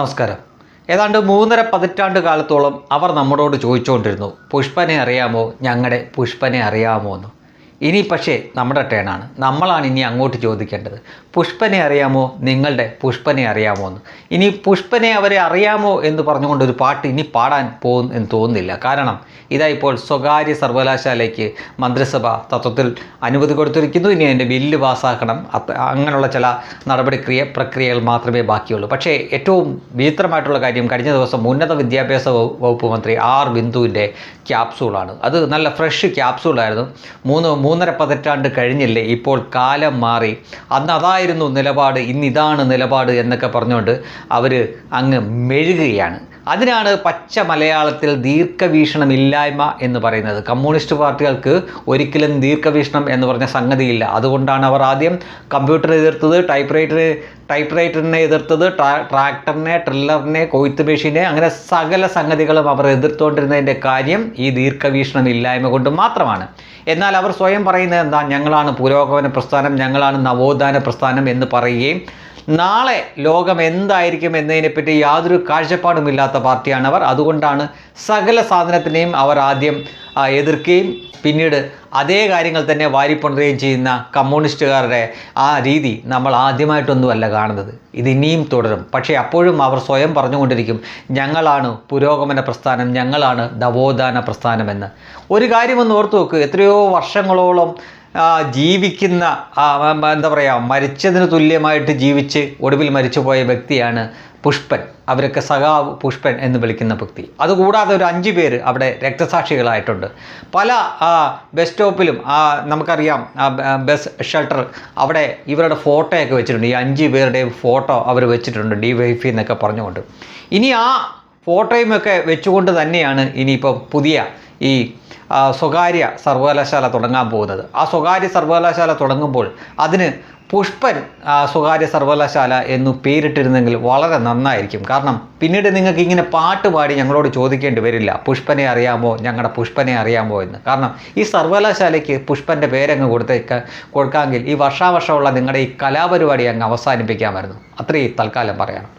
നമസ്കാരം. ഏതാണ്ട് മൂന്നര പതിറ്റാണ്ട് കാലത്തോളം അവർ നമ്മളോട് ചോദിച്ചുകൊണ്ടിരുന്നു പുഷ്പനെ അറിയാമോ? ഞങ്ങളുടെ പുഷ്പനെ അറിയാമോ എന്ന് ഇനി പക്ഷേ നമ്മുടെ ടേണാണ് നമ്മളാണ് ഇനി അങ്ങോട്ട് ചോദിക്കേണ്ടത്. പുഷ്പനെ അറിയാമോ? നിങ്ങളുടെ പുഷ്പനെ അറിയാമോ എന്ന്. ഇനി പുഷ്പനെ അവരെ അറിയാമോ എന്ന് പറഞ്ഞുകൊണ്ട് ഒരു പാട്ട് ഇനി പാടാൻ പോകും എന്ന് തോന്നുന്നില്ല. കാരണം ഇതാ ഇപ്പോൾ സ്വകാര്യ സർവകലാശാലയ്ക്ക് മന്ത്രിസഭ തത്വത്തിൽ അനുമതി കൊടുത്തിരിക്കുന്നു. ഇനി അതിന്റെ ബില്ല് പാസ്സാക്കണം. അങ്ങനെയുള്ള ചില നടപടിക്രിയ പ്രക്രിയകൾ മാത്രമേ ബാക്കിയുള്ളൂ. പക്ഷേ ഏറ്റവും വിചിത്രമായിട്ടുള്ള കാര്യം കഴിഞ്ഞ ദിവസം ഉന്നത വിദ്യാഭ്യാസ വകുപ്പ് മന്ത്രി ആർ ബിന്ദുവിന്റെ ക്യാപ്സൂളാണ് അത് നല്ല ഫ്രഷ് ക്യാപ്സൂളായിരുന്നു മൂന്ന് മൂന്നര പതിറ്റാണ്ട് കഴിഞ്ഞില്ലേ? ഇപ്പോൾ കാലം മാറി. അന്ന് അതായിരുന്നു നിലപാട് ഇന്നിതാണ് നിലപാട് എന്നൊക്കെ പറഞ്ഞുകൊണ്ട് അവർ അങ്ങ് മെഴുകുകയാണ്. അതിനാണ് പച്ച മലയാളത്തിൽ ദീർഘവീക്ഷണമില്ലായ്മ എന്ന് പറയുന്നത്. കമ്മ്യൂണിസ്റ്റ് പാർട്ടികൾക്ക് ഒരിക്കലും ദീർഘവീക്ഷണം എന്ന് പറഞ്ഞ സംഗതിയില്ല. അതുകൊണ്ടാണ് അവർ ആദ്യം കമ്പ്യൂട്ടർ എതിർത്തത് ടൈപ്പ് റൈറ്റർ ടൈപ്പ് റൈറ്ററിനെ എതിർത്തത് ട്രാ- ട്രാക്ടറിനെ ട്രില്ലറിനെ കൊയ്ത്ത് മെഷീനെ അങ്ങനെ സകല സംഗതികളും അവർ എതിർത്തുകൊണ്ടിരുന്നതിന്റെ കാര്യം ഈ ദീർഘവീക്ഷണം ഇല്ലായ്മ കൊണ്ട് മാത്രമാണ്. എന്നാൽ അവർ സ്വയം പറയുന്നത് എന്താ? ഞങ്ങളാണ് പുരോഗമന പ്രസ്ഥാനം ഞങ്ങളാണ് നവോത്ഥാന പ്രസ്ഥാനം എന്ന് പറയുകയും നാളെ ലോകം എന്തായിരിക്കും എന്നതിനെപ്പറ്റി യാതൊരു കാഴ്ചപ്പാടുമില്ലാത്ത പാർട്ടിയാണ് അവർ. അതുകൊണ്ടാണ് സകല സാധനത്തിനെയും അവർ ആദ്യം എതിർക്കുകയും പിന്നീട് അതേ കാര്യങ്ങൾ തന്നെ വാരിപ്പുണരുകയും ചെയ്യുന്ന കമ്മ്യൂണിസ്റ്റുകാരുടെ ആ രീതി നമ്മൾ ആദ്യമായിട്ടൊന്നുമല്ല കാണുന്നത്. ഇത് ഇനിയും തുടരും. പക്ഷേ അപ്പോഴും അവർ സ്വയം പറഞ്ഞുകൊണ്ടിരിക്കും ഞങ്ങളാണ് പുരോഗമന പ്രസ്ഥാനം ഞങ്ങളാണ് നവോത്ഥാന പ്രസ്ഥാനമെന്ന്. ഒരു കാര്യമൊന്ന് ഓർത്തു നോക്ക് എത്രയോ വർഷങ്ങളോളം ജീവിക്കുന്ന എന്താ പറയുക മരിച്ചതിന് തുല്യമായിട്ട് ജീവിച്ച് ഒടുവിൽ മരിച്ചുപോയ വ്യക്തിയാണ് പുഷ്പൻ അവരൊക്കെ സഖാവ് പുഷ്പൻ എന്ന് വിളിക്കുന്ന വ്യക്തി. അതുകൂടാതെ ഒരു അഞ്ച് പേര് അവിടെ രക്തസാക്ഷികളായിട്ടുണ്ട്. പല ബസ് സ്റ്റോപ്പിലും നമുക്കറിയാം ബസ് ഷെൽട്ടർ അവിടെ ഇവരുടെ ഫോട്ടോയൊക്കെ വെച്ചിട്ടുണ്ട്. ഈ അഞ്ച് പേരുടെയും ഫോട്ടോ അവർ വെച്ചിട്ടുണ്ട് ഡി വൈഫി എന്നൊക്കെ പറഞ്ഞുകൊണ്ട്. ഇനി ആ ഫോട്ടോയുമൊക്കെ വെച്ചുകൊണ്ട് തന്നെയാണ് ഇനിയിപ്പോൾ പുതിയ ഈ സ്വകാര്യ സർവകലാശാല തുടങ്ങാൻ പോകുന്നത്. ആ സ്വകാര്യ സർവകലാശാല തുടങ്ങുമ്പോൾ അതിന് പുഷ്പൻ സ്വകാര്യ സർവകലാശാല എന്ന് പേരിട്ടിരുന്നെങ്കിൽ വളരെ നന്നായിരിക്കും. കാരണം പിന്നീട് നിങ്ങൾക്ക് ഇങ്ങനെ പാട്ട് പാടി ഞങ്ങളോട് ചോദിക്കേണ്ടി വരില്ല. പുഷ്പനെ അറിയാമോ? ഞങ്ങളുടെ പുഷ്പനെ അറിയാമോ എന്ന്. കാരണം ഈ സർവകലാശാലയ്ക്ക് പുഷ്പന്റെ പേരങ്ങ് കൊടുത്തേക്ക കൊടുക്കാമെങ്കിൽ ഈ വർഷാവർഷമുള്ള നിങ്ങളുടെ ഈ കലാപരിപാടി അങ്ങ് അവസാനിപ്പിക്കാമായിരുന്നു. അത്രയും തൽക്കാലം പറയണം